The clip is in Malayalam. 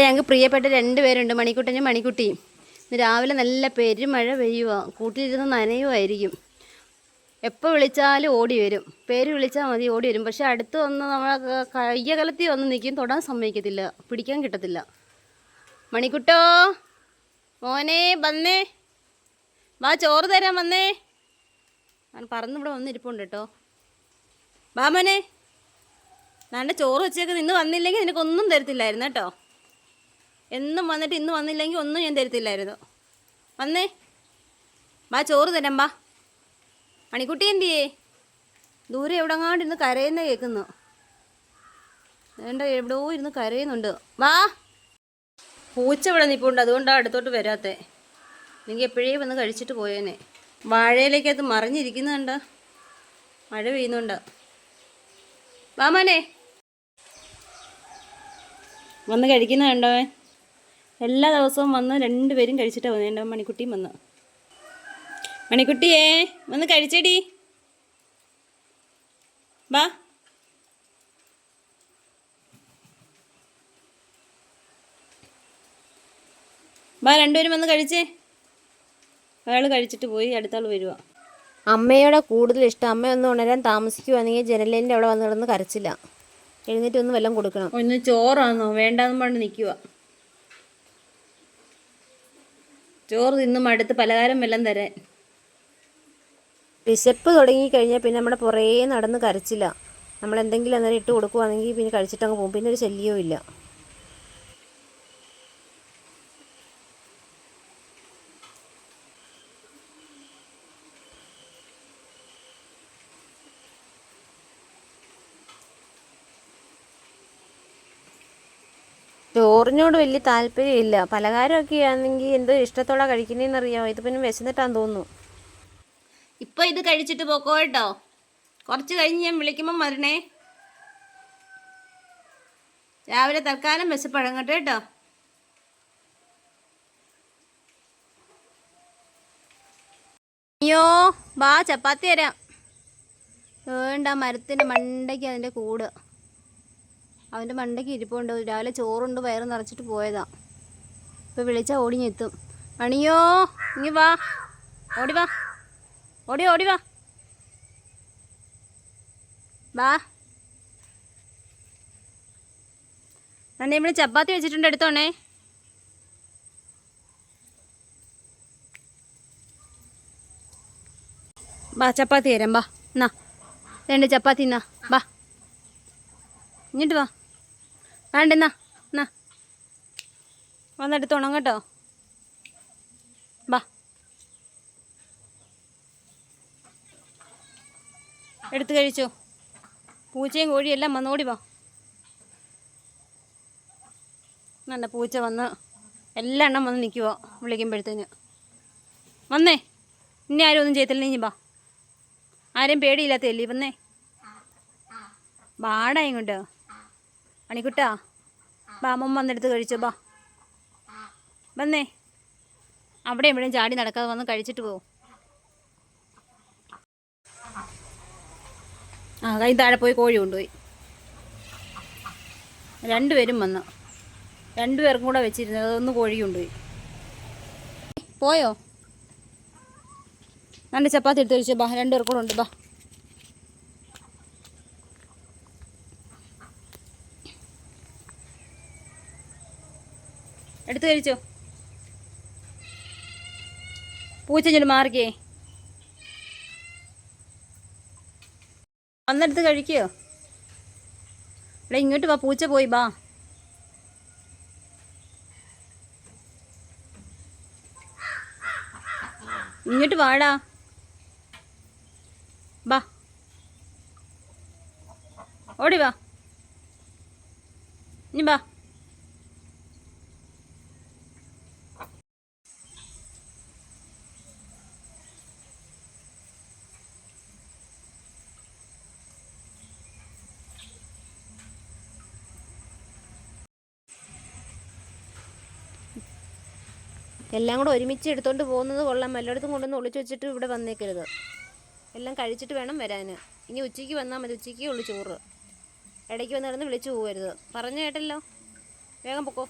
ഞങ്ങൾക്ക് പ്രിയപ്പെട്ട രണ്ട് പേരുണ്ട് മണിക്കുട്ടനും മണിക്കുട്ടിയും. ഇന്ന് രാവിലെ നല്ല പെരുമഴ പെയ്യുക കൂട്ടിലിരുന്ന് നനയുമായിരിക്കും എപ്പോൾ വിളിച്ചാലും ഓടി വരും. പേര് വിളിച്ചാൽ മതി ഓടി വരും. പക്ഷെ അടുത്ത് വന്ന് നമ്മളെ കയ്യകലത്തി വന്ന് നിൽക്കും. തൊടാൻ സമ്മതിക്കത്തില്ല. പിടിക്കാൻ കിട്ടത്തില്ല. മണിക്കുട്ടോ? മോനെ വന്നേ. വാ ചോറ് തരാൻ വന്നേ. ഞാൻ പറന്നിവിടെ വന്നിരിപ്പുണ്ട് കേട്ടോ. വാ നാണ്ട ചോറ് വെച്ചേക്ക്. ഇന്ന് വന്നില്ലെങ്കിൽ നിനക്കൊന്നും തരത്തില്ലായിരുന്നു കേട്ടോ. എന്നും വന്നിട്ട് ഇന്ന് വന്നില്ലെങ്കിൽ ഒന്നും ഞാൻ തരത്തില്ലായിരുന്നു. വന്നേ. വാ ചോറ് തരാം ബാ മണിക്കുട്ടി എന്തിയേ? ദൂരെ എവിടെങ്ങാണ്ട് ഇരുന്ന് കരയുന്ന കേൾക്കുന്നു വേണ്ട എവിടെയോ ഇരുന്ന് കരയുന്നുണ്ട്. വാ. പൂച്ച ഇവിടെ നിൽപ്പുണ്ട് അതുകൊണ്ടാണ് അടുത്തോട്ട് വരാത്തേ. നിങ്ങൾക്ക് എപ്പോഴേ വന്ന് കഴിച്ചിട്ട് പോയേനെ. വാഴയിലേക്കകത്ത് മറിഞ്ഞിരിക്കുന്നുണ്ട് മഴ പെയ്യുന്നുണ്ട്. വാ മോനെ. വന്ന് കഴിക്കുന്നുണ്ടോ എല്ലാ ദിവസവും വന്ന് രണ്ടുപേരും കഴിച്ചിട്ട് വന്നത് എന്റെ മണിക്കുട്ടിയും വന്ന്. മണിക്കുട്ടിയേ വന്ന് കഴിച്ചേടി. വാ. വാ രണ്ടുപേരും വന്ന് കഴിച്ചേ. അയാൾ കഴിച്ചിട്ട് പോയി അടുത്താൾ വരുവാ. അമ്മയുടെ കൂടുതൽ ഇഷ്ടം. അമ്മ ഒന്ന് ഉണരാൻ താമസിക്കുവാണെങ്കിൽ ജനലിന്റെ അവിടെ വന്ന് കിടന്ന് കരച്ചില്ല. എഴുന്നേറ്റ് ഒന്ന് വല്ലതും കൊടുക്കണം. ഒന്ന് ചോറാണോ വേണ്ടാന്ന് പറഞ്ഞ് നിൽക്കുക ചോറ് തിന്നും അടുത്ത് പലഹാരം വെള്ളം തരാൻ. വിശപ്പ് തുടങ്ങിക്കഴിഞ്ഞാൽ പിന്നെ നമ്മുടെ പുറേ നടന്ന് കരച്ചില്ല. നമ്മൾ എന്തെങ്കിലും അന്നേരം ഇട്ട് കൊടുക്കുവാണെങ്കിൽ പിന്നെ കഴിച്ചിട്ടങ്ങ് പോകും. പിന്നെ ഒരു ശല്യവും ഇല്ല. ചോറിനോട് വലിയ താല്പര്യമില്ല. പലഹാരമൊക്കെ ആണെങ്കിൽ എന്തോ ഇഷ്ടത്തോടെ കഴിക്കുന്നതെന്നറിയാമോ ഇത് പിന്നെ വിശന്നിട്ടാന്ന് തോന്നുന്നു. ഇപ്പൊ ഇത് കഴിച്ചിട്ട് പോക്കോ കേട്ടോ. കുറച്ച് കഴിഞ്ഞ് ഞാൻ വിളിക്കുമ്പോൾ മരണേ രാവിലെ തൽക്കാലം വിശപ്പഴങ്ങട്ടെ കേട്ടോ. അയ്യോ ബാ ചപ്പാത്തി തരാം. വേണ്ട മരത്തിന്റെ മണ്ടയ്ക്ക് അതിന്റെ കൂട്. അവന്റെ മണ്ടയ്ക്ക് ഇരിപ്പുണ്ട് രാവിലെ ചോറുണ്ട് വയറ് നിറച്ചിട്ട് പോയതാ. ഇപ്പം വിളിച്ചാൽ ഓടിഞ്ഞെത്തും. മണിയോ ഇങ്ങി വാ. ഓടി വാ. ഓടി ഓടി വാ. വാ. നന്നെ ഇവിടെ ചപ്പാത്തി വെച്ചിട്ടുണ്ട്. എടുത്തോണേ വാ ചപ്പാത്തി തരാം. വാ എന്നാ രണ്ട് ചപ്പാത്തി എന്നാ വാ. ഇങ്ങോട്ട് വാ. വേണ്ട എന്നാ വന്നെടുത്തോണം കേട്ടോ. വാ എടുത്തു കഴിച്ചോ. പൂച്ചയും കോഴിയും എല്ലാം വന്നോടി വാ. നല്ല പൂച്ച വന്ന് എല്ലാ എണ്ണം വന്ന് നിൽക്കുവോ വിളിക്കുമ്പോഴത്തേന്. വന്നേ. ഇനി ആരും ഒന്നും ചെയ്യത്തില്ല. നീ ബാ. ആരും പേടിയില്ലാത്തല്ലേ വന്നേ ബാടാ ഇങ്ങോട്ട്. മണിക്കുട്ടാ ബാ അമ്മ വന്നെടുത്ത് കഴിച്ചോ ബാ. വന്നേ. അവിടെ എവിടെയും ചാടി നടക്കാതെ വന്ന് കഴിച്ചിട്ട് പോകും ആ കൈ താഴെ പോയി കോഴി കൊണ്ടുപോയി. രണ്ടുപേരും വന്ന്. രണ്ടുപേർക്കും കൂടെ വെച്ചിരുന്നത് അതൊന്ന് കോഴി കൊണ്ടുപോയി. പോയോ? രണ്ട് ചപ്പാത്തി എടുത്ത് കഴിച്ചോ ബാ. രണ്ടുപേർക്കൂടെ ഉണ്ട് ബാ. എടുത്ത് കഴിച്ചോ. പൂച്ച ചെല്ലു മാറിക്കേ. വന്നെടുത്ത് കഴിക്കോ. ഇവിടെ ഇങ്ങോട്ട് വാ പൂച്ച പോയി ബാ ഇങ്ങോട്ട് വാടാ. ബാ ഓടി വാ. ഇനി ബാ എല്ലാം കൂടെ ഒരുമിച്ച് എടുത്തോണ്ട് പോകുന്നത് കൊള്ളാം. എല്ലായിടത്തും കൊണ്ടുവന്ന് ഒളിച്ചു വെച്ചിട്ട് ഇവിടെ വന്നേക്കരുത്. എല്ലാം കഴിച്ചിട്ട് വേണം വരാൻ ഇനി ഉച്ചയ്ക്ക് വന്നാൽ മതി. ഉച്ചയ്ക്ക് ഉള്ളു ചോറ്. ഇടയ്ക്ക് വന്ന് കിടന്ന് വിളിച്ചു പോകരുത് പറഞ്ഞു കേട്ടല്ലോ വേഗം പൊക്കോ.